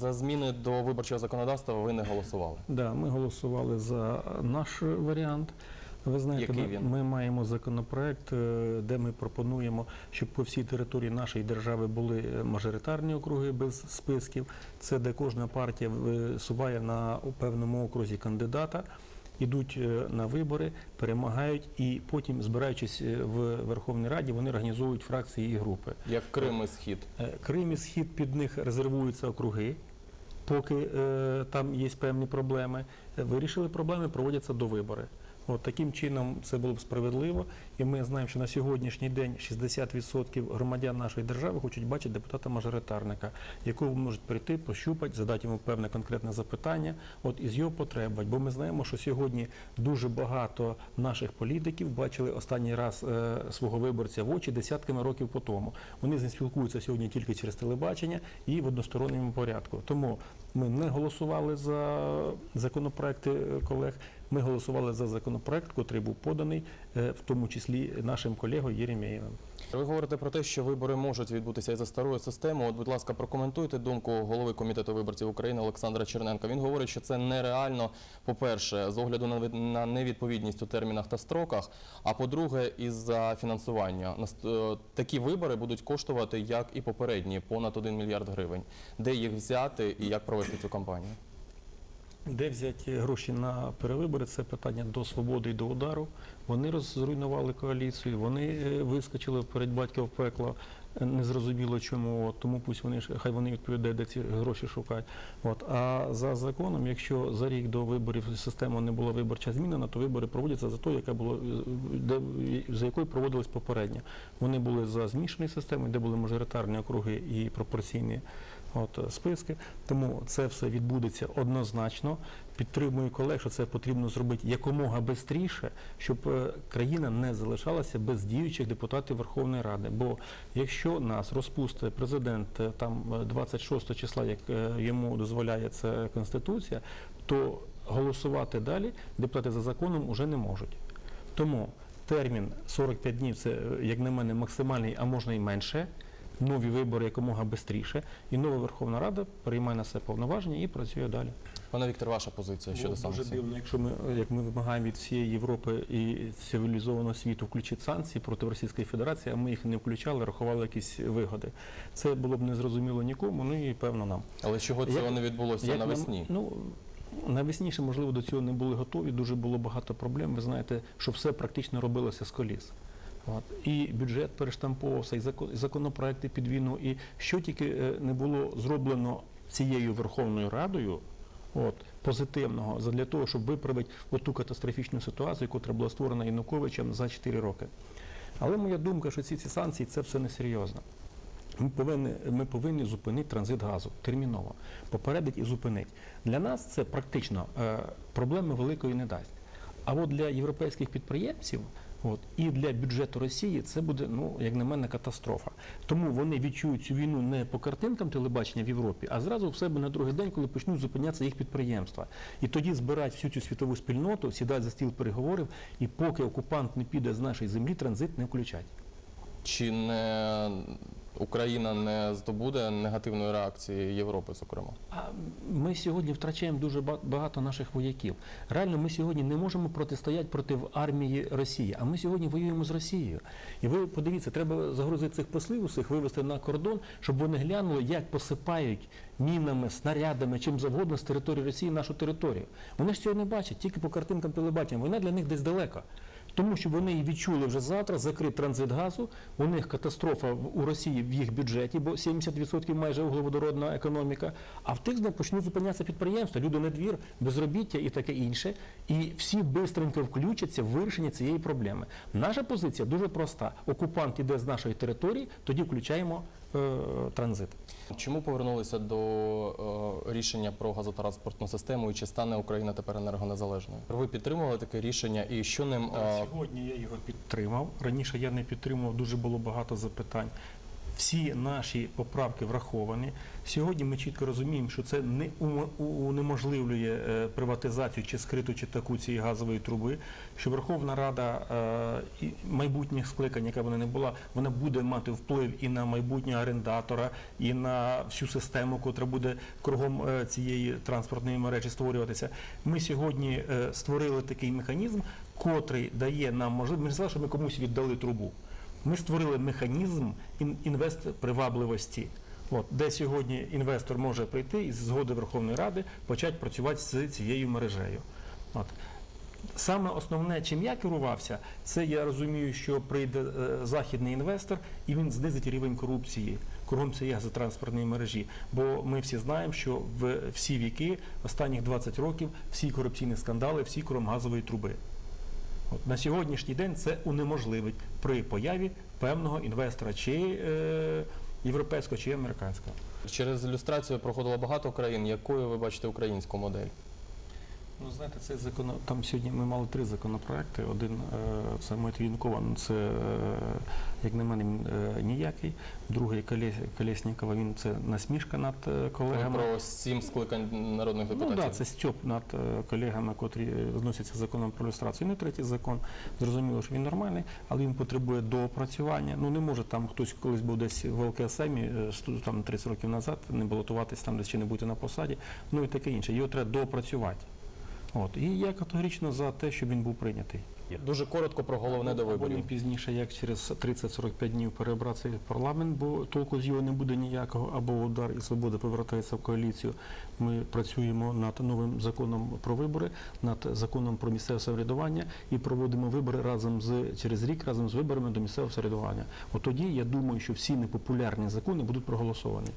за зміни до виборчого законодавства ви не голосували. Да, ми голосували за наш варіант. Ви знаєте, Який ми, він? ми маємо законопроект, е, де ми пропонуємо, щоб по всій території нашої держави були е, мажоритарні округи без списків. Це де кожна партія висуває на певному окрузі кандидата. Ідуть е, на вибори, перемагають, і потім, збираючись в Верховній Раді, вони організовують фракції і групи. Як Крим і Схід. Крим і Схід під них резервуються округи, поки е, там є певні проблеми. Е, Вирішили проблеми, проводяться до вибори. От таким чином це було б справедливо, і ми знаємо, що на сьогоднішній день 60% громадян нашої держави хочуть бачити депутата-мажоритарника, якого можуть прийти, пощупати, задати йому певне конкретне запитання, от із його потреб. Бо ми знаємо, що сьогодні дуже багато наших політиків бачили останній раз е, свого виборця в очі десятками років по тому. Вони з ним спілкуються сьогодні тільки через телебачення і в односторонньому порядку. Тому ми не голосували за законопроекти е, колег. Ми голосували за законопроект, який був поданий, е, в тому числі нашим колегою Єремєєвим. Ви говорите про те, що вибори можуть відбутися і за старою системою. От, будь ласка, прокоментуйте думку голови комітету виборців України Олександра Черненка. Він говорить, що це нереально. По-перше, з огляду на від- на невідповідність у термінах та строках. А по-друге, із-за фінансування Наст- е, такі вибори будуть коштувати, як і попередні, понад 1 мільярд гривень. Де їх взяти і як провести цю кампанію? Де взяти гроші на перевибори? Це питання до свободи і до удару. Вони розруйнували коаліцію, вони е, вискочили перед батька в пекло. е, Незрозуміло чому, тому пусть вони хай вони відповідають, де ці гроші шукають. От а за законом, якщо за рік до виборів система не була виборча змінена, то вибори проводяться за тою, яка була де за якою проводились попередньо. Вони були за змішаною системою, де були мажоритарні округи і пропорційні от, е, списки. Тому це все відбудеться однозначно. Підтримую колег, що це потрібно зробити якомога швидше, щоб е, країна не залишалася без діючих депутатів Верховної Ради. Бо якщо нас розпустить президент е, там е, 26 числа, як йому дозволяє це конституція, то голосувати далі депутати за законом уже не можуть. Тому термін 45 днів це, як на мене, максимальний, а можна і менше. Нові вибори якомога швидше, і нова Верховна Рада приймає на себе повноваження і працює далі. Пане Віктор, ваша позиція щодо Ну, дуже дивно, якщо ми як ми вимагаємо від всієї Європи і цивілізованого світу включити санкції проти Російської Федерації, а ми їх не включали, рахували якісь вигоди. Це було б незрозуміло нікому, ну і певно нам. Але чого цього Як- не відбулося Як навесні? нам- ну, навесні ще, можливо, до цього не були готові. Дуже було багато проблем. Ви знаєте, що все практично робилося з коліс. От. І бюджет перештамповувався, і зако- законопроекти під війну, і що тільки е, не було зроблено цією Верховною Радою. От позитивного задля того, щоб виправити оту катастрофічну ситуацію, яка була створена Януковичем за 4 роки. Але моя думка, що ці, ці санкції це все несерйозно. Ми повинні, ми повинні зупинити транзит газу терміново, попередити і зупинити. Для нас це практично е, проблеми великої не дасть. А от для європейських підприємців от, і для бюджету Росії це буде, ну, як на мене, катастрофа. Тому вони відчують цю війну не по картинкам телебачення в Європі, а зразу в себе на другий день, коли почнуть зупинятися їх підприємства. І тоді збирають всю цю світову спільноту, сідають за стіл переговорів, і поки окупант не піде з нашої землі, транзит не включать. Чи не Україна не здобуде негативної реакції Європи, зокрема? Ми сьогодні втрачаємо дуже ба- багато наших вояків. Реально, ми сьогодні не можемо протистояти проти армії Росії, а ми сьогодні воюємо з Росією. І ви подивіться, треба загрузити цих послів усіх, вивести на кордон, щоб вони глянули, як посипають мінами, снарядами, чим завгодно з території Росії нашу територію. Вони ж цього не бачать, тільки по картинкам телебачення. Вона для них десь далека. Тому що вони відчули вже завтра закрит транзит газу. У них катастрофа у Росії в їх бюджеті, бо 70% майже углеводородна економіка. А в тих знов почнуть зупинятися підприємства, люди на двір, безробіття і таке інше. І всі бистренько включаться в вирішення цієї проблеми. Наша позиція дуже проста: окупант іде з нашої території, тоді включаємо транзит. Чому повернулися до е, рішення про газотранспортну систему і чи стане Україна тепер енергонезалежною? Ви підтримували таке рішення і що ним е, Сьогодні я його підтримав. Раніше я не підтримував, дуже було багато запитань. Всі наші поправки враховані. Сьогодні ми чітко розуміємо, що це не унеможливлює е, приватизацію чи скриту чи таку цієї газової труби, що Верховна Рада е, майбутніх скликань, яка вона не була, вона буде мати вплив і на майбутнього орендатора, і на всю систему, котра буде кругом е, цієї транспортної мережі створюватися. Ми сьогодні створили такий механізм, котрий дає нам можливість. Ми не сказали, що ми комусь віддали трубу. Ми створили механізм ін- інвестпривабливості. От, де сьогодні інвестор може прийти і з згоди Верховної Ради почати працювати з цією мережею. От. Саме основне, чим я керувався, це я розумію, що прийде е, західний інвестор і він знизить рівень корупції кругом цієї газотранспортної мережі. Бо ми всі знаємо, що в всі віки, останніх 20 років, всі корупційні скандали, всі кругом газової труби. От, на сьогоднішній день це унеможливить при появі певного інвестора, чи е, європейського, чи американського. Через ілюстрацію проходило багато країн. Якою ви бачите українську модель? Ну, знаєте, цей закон там сьогодні ми мали три законопроекти. Один е, це Матвієнкова, ну це, е, як на мене, він е, ніякий. Другий Колєснікова, він це насмішка над колегами. про сім скликань народних Ну депутатів. так, це стьоп над колегами, котрі вносяться законом про люстрацію. Не третій закон. Зрозуміло, що він нормальний, але він потребує доопрацювання. Ну не може там хтось колись був десь в ЛКСМі, там 30 років назад, не балотуватись там, десь чи не бути на посаді. Ну і таке інше. Його треба доопрацювати. От. І я категорично за те, щоб він був прийнятий. Дуже коротко про головне до Або пізніше, як через 30-45 днів перебратися в парламент, бо толку з його не буде ніякого, або удар і свобода повертається в коаліцію. Ми працюємо над новим законом про вибори, над законом про місцеве самоврядування і проводимо вибори разом з через рік, разом з виборами до місцевого самоврядування. От тоді я думаю, що всі непопулярні закони будуть проголосовані.